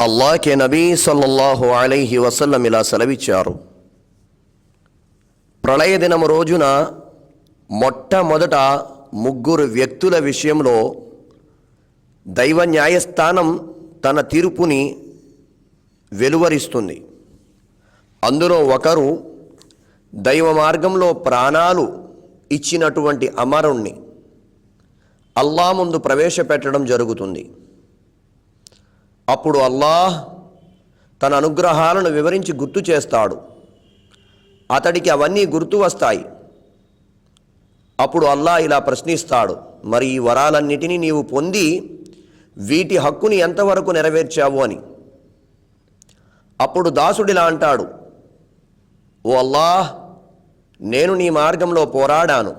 అల్లాహ్కే నబీ సల్లల్లాహు అలైహి వసల్లం ఇలా సెలవిచ్చారు. ప్రళయ దినం రోజున మొట్టమొదట ముగ్గురు వ్యక్తుల విషయంలో దైవ న్యాయస్థానం తన తీర్పుని వెలువరిస్తుంది. అందులో ఒకరు దైవ మార్గంలో ప్రాణాలు ఇచ్చినటువంటి అమరుణ్ణి. అల్లా ముందు ప్రవేశపెట్టడం జరుగుతుంది. అప్పుడు అల్లాహ్ తన అనుగ్రహాలను వివరించి గుర్తు చేస్తాడు. అతడికి అవన్నీ గుర్తు వస్తాయి. అప్పుడు అల్లా ఇలా ప్రశ్నిస్తాడు. మరి ఈ వరాలన్నిటినీ నీవు పొంది వీటి హక్కుని ఎంతవరకు నెరవేర్చావు అని. అప్పుడు దాసుడిలా అంటాడు. ఓ అల్లాహ్ నేను నీ మార్గంలో పోరాడాను.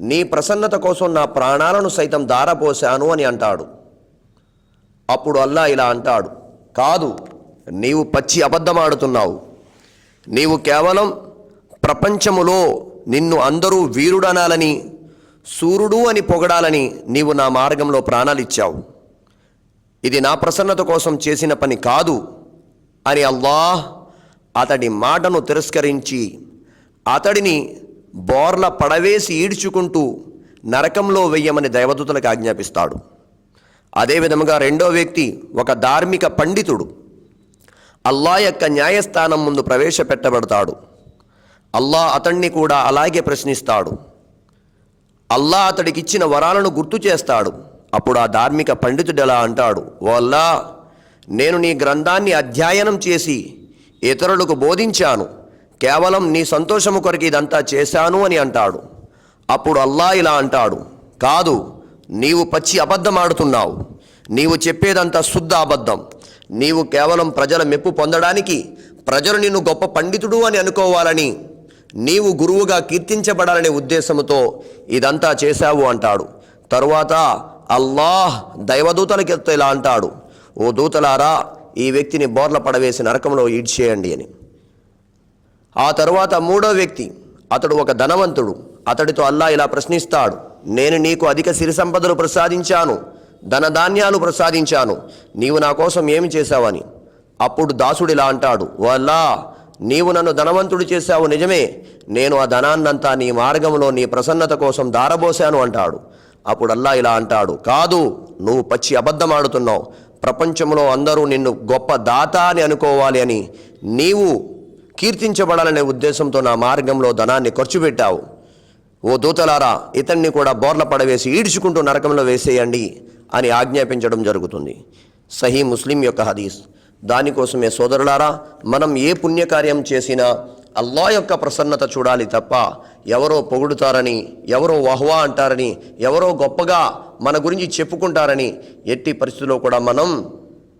నీ ప్రసన్నత కోసం నా ప్రాణాలను సైతం దారపోశాను అని అంటాడు. అప్పుడు అల్లా ఇలా అంటాడు కాదు నీవు పచ్చి అబద్ధమాడుతున్నావు. నీవు కేవలం ప్రపంచములో నిన్ను అందరూ వీరుడనాలని సూర్యుడు అని పొగడాలని నీవు నా మార్గంలో ప్రాణాలిచ్చావు ఇది నా ప్రసన్నత కోసం చేసిన పని కాదు అని అల్లాహ్ అతడి మాటను తిరస్కరించి అతడిని బోర్ల పడవేసి ఈడ్చుకుంటూ నరకంలో వెయ్యమని దైవదూతలకు ఆజ్ఞాపిస్తాడు. అదేవిధముగా రెండో వ్యక్తి ఒక ధార్మిక పండితుడు. అల్లా యొక్క న్యాయస్థానం ముందు ప్రవేశపెట్టబడతాడు. అల్లా అతన్ని కూడా అలాగే ప్రశ్నిస్తాడు. అల్లా అతడికిచ్చిన వరాలను గుర్తు చేస్తాడు. అప్పుడు ఆ ధార్మిక పండితుడు ఎలా అంటాడు? ఓ అల్లా నేను నీ గ్రంథాన్ని అధ్యయనం చేసి ఇతరులకు బోధించాను. కేవలం నీ సంతోషము కొరకు ఇదంతా చేశాను అని అంటాడు. అప్పుడు అల్లా ఇలా అంటాడు. కాదు నీవు పచ్చి అబద్ధమాడుతున్నావు నీవు చెప్పేదంతా శుద్ధ అబద్ధం. నీవు కేవలం ప్రజల మెప్పు పొందడానికి ప్రజలు నిన్ను గొప్ప పండితుడు అని అనుకోవాలని నీవు గురువుగా కీర్తించబడాలనే ఉద్దేశంతో ఇదంతా చేశావు అంటాడు. తరువాత అల్లాహ్ దైవదూతలకి ఇలా అంటాడు ఓ దూతలారా ఈ వ్యక్తిని బోర్ల పడవేసి నరకంలో ఈడ్చేయండి అని. ఆ తరువాత మూడో వ్యక్తి అతడు ఒక ధనవంతుడు. అతడితో అల్లా ఇలా ప్రశ్నిస్తాడు. నేను నీకు అధిక సిరి సంపదలు ప్రసాదించాను. ధనధాన్యాలు ప్రసాదించాను. నీవు నా కోసం ఏమి చేశావని? అప్పుడు దాసుడు ఇలా అంటాడు వల్లా నీవు నన్ను ధనవంతుడు చేశావు నిజమే. నేను ఆ ధనాన్నంతా నీ మార్గంలో నీ ప్రసన్నత కోసం దారబోశాను అంటాడు. అప్పుడు అల్లా ఇలా అంటాడు కాదు నువ్వు పచ్చి అబద్ధమాడుతున్నావు ప్రపంచంలో అందరూ నిన్ను గొప్ప దాత అని అనుకోవాలి అని నీవు కీర్తించబడాలనే ఉద్దేశంతో నా మార్గంలో ధనాన్ని ఖర్చు పెట్టావు. ఓ దూతలారా ఇతన్ని కూడా బోర్ల పడవేసి ఈడ్చుకుంటూ నరకంలో వేసేయండి అని ఆజ్ఞాపించడం జరుగుతుంది. సహీ ముస్లిం యొక్క హదీస్. దానికోసమే సోదరులారా మనం ఏ పుణ్యకార్యం చేసినా అల్లా యొక్క ప్రసన్నత చూడాలి తప్ప ఎవరో పొగుడుతారని ఎవరో వహ్వా అంటారని ఎవరో గొప్పగా మన గురించి చెప్పుకుంటారని ఎట్టి పరిస్థితుల్లో కూడా మనం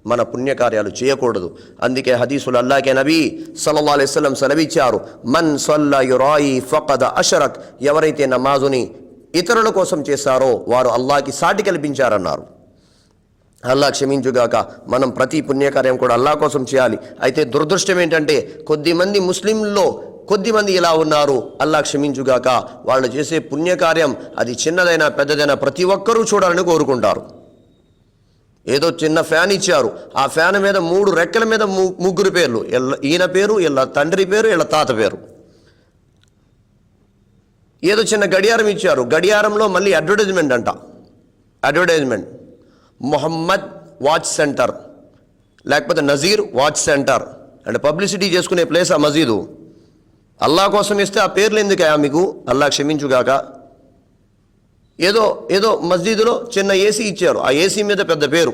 మన పుణ్యకార్యాలు చేయకూడదు. అందుకే హదీసులు అల్లాకే నబీ సల్లల్లా అలైస్లం సెలవిచ్చారు మన్ సల్ల యురాయి ఫకద అషరక్. ఎవరైతే నమాజుని ఇతరుల కోసం చేశారో వారు అల్లాకి సాటి కల్పించారన్నారు. అల్లా క్షమించుగాక మనం ప్రతి పుణ్యకార్యం కూడా అల్లా కోసం చేయాలి. అయితే దురదృష్టం ఏంటంటే కొద్దిమంది ముస్లింల్లో కొద్దిమంది ఇలా ఉన్నారు. అల్లా క్షమించుగాక వాళ్ళు చేసే పుణ్యకార్యం అది చిన్నదైనా పెద్దదైనా ప్రతి ఒక్కరూ చూడాలని కోరుకుంటారు. ఏదో చిన్న ఫ్యాన్ ఇచ్చారు. ఆ ఫ్యాన్ మీద మూడు రెక్కల మీద ముగ్గురు పేర్లు. ఈయన పేరు ఇళ్ళ తండ్రి పేరు ఇళ్ళ తాత పేరు. ఏదో చిన్న గడియారం ఇచ్చారు. గడియారంలో మళ్ళీ అడ్వర్టైజ్మెంట్ అంట. అడ్వర్టైజ్మెంట్. Mohammed watch centre. లేకపోతే నజీర్ వాచ్ సెంటర్. అంటే పబ్లిసిటీ చేసుకునే ప్లేస్ ఆ మజీదు. అల్లా కోసం ఇస్తే ఆ పేర్లు ఎందుకయా మీకు? అల్లా క్షమించుగాక. ఏదో ఏదో మస్జిద్లో చిన్న ఏసీ ఇచ్చారు. ఆ ఏసీ మీద పెద్ద పేరు.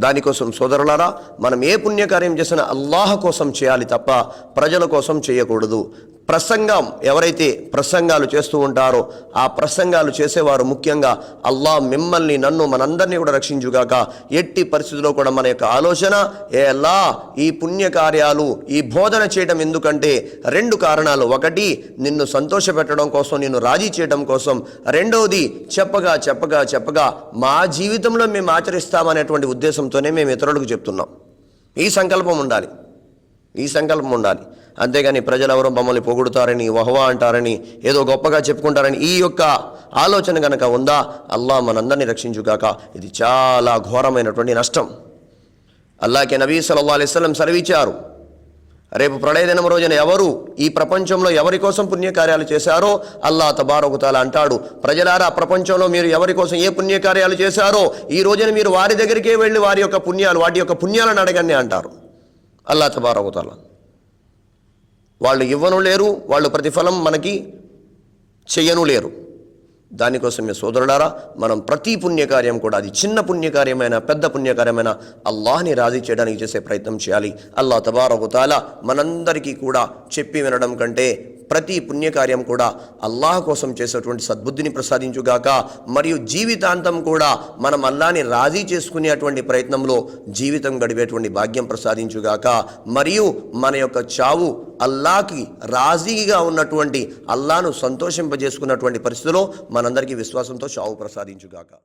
దానికోసం సోదరులారా మనం ఏ పుణ్యకార్యం చేసినా అల్లాహ్ కోసం చేయాలి తప్ప ప్రజల కోసం చేయకూడదు. ప్రసంగం ఎవరైతే ప్రసంగాలు చేస్తూ ఉంటారో ఆ ప్రసంగాలు చేసేవారు ముఖ్యంగా అల్లాహ్ మిమ్మల్ని నన్ను మనందరినీ కూడా రక్షించుగాక. ఎట్టి పరిస్థితిలో కూడా మన యొక్క ఆలోచన ఏ అల్లా ఈ పుణ్యకార్యాలు ఈ బోధన చేయడం ఎందుకంటే రెండు కారణాలు. ఒకటి నిన్ను సంతోషపెట్టడం కోసం నిన్ను రాజీ చేయడం కోసం. రెండవది చెప్పగా చెప్పగా చెప్పగా మా జీవితంలో మేము ఆచరిస్తామనేటువంటి ఉద్దేశంతోనే మేము ఇతరులకు చెప్తున్నాం. ఈ సంకల్పం ఉండాలి. ఈ సంకల్పం ఉండాలి. అంతేగాని ప్రజలెవరో మమ్మల్ని పొగుడుతారని వహవా అంటారని ఏదో గొప్పగా చెప్పుకుంటారని ఈ యొక్క ఆలోచన గనక ఉందా అల్లాహ్ మనందరినీ రక్షించుగాక. ఇది చాలా ఘోరమైనటువంటి నష్టం. అల్లాకే నబీ సల్లల్లాహు అలైహి వసల్లం సెలవిచ్చారు. రేపు ప్రళయదినం రోజున ఎవరు ఈ ప్రపంచంలో ఎవరి కోసం పుణ్యకార్యాలు చేశారో అల్లా తబారొకతాల అంటాడు. ప్రజలారా ప్రపంచంలో మీరు ఎవరి కోసం ఏ పుణ్యకార్యాలు చేశారో ఈ రోజున మీరు వారి దగ్గరికే వెళ్ళి వారి యొక్క పుణ్యాలు వాటి యొక్క పుణ్యాలను అడగండి అంటారు. అల్లా తబారొకతాల వాళ్ళు ఇవ్వను లేరు వాళ్ళు ప్రతిఫలం మనకి చెయ్యను లేరు. దానికోసమే సోదరుడారా మనం ప్రతి పుణ్యకార్యం కూడా అది చిన్న పుణ్యకార్యమైన పెద్ద పుణ్యకార్యమైన అల్లాహ్ని రాజీ చేయడానికి చేసే ప్రయత్నం చేయాలి. అల్లా తబారకుతాల మనందరికీ కూడా చెప్పి వినడం కంటే ప్రతి పుణ్యకార్యం కూడా అల్లాహ్ కోసం చేసేటువంటి సద్బుద్ధిని ప్రసాదించుగాక మరియు జీవితాంతం కూడా మనం అల్లాని రాజీ చేసుకునేటువంటి ప్రయత్నంలో జీవితం గడిపేటువంటి భాగ్యం ప్రసాదించుగాక మరియు మన యొక్క చావు అల్లాకి రాజీగా ఉన్నటువంటి అల్లాను సంతోషింపజేసుకున్నటువంటి పరిస్థితిలో మనందరికీ విశ్వాసంతో చావు ప్రసాదించుగాక.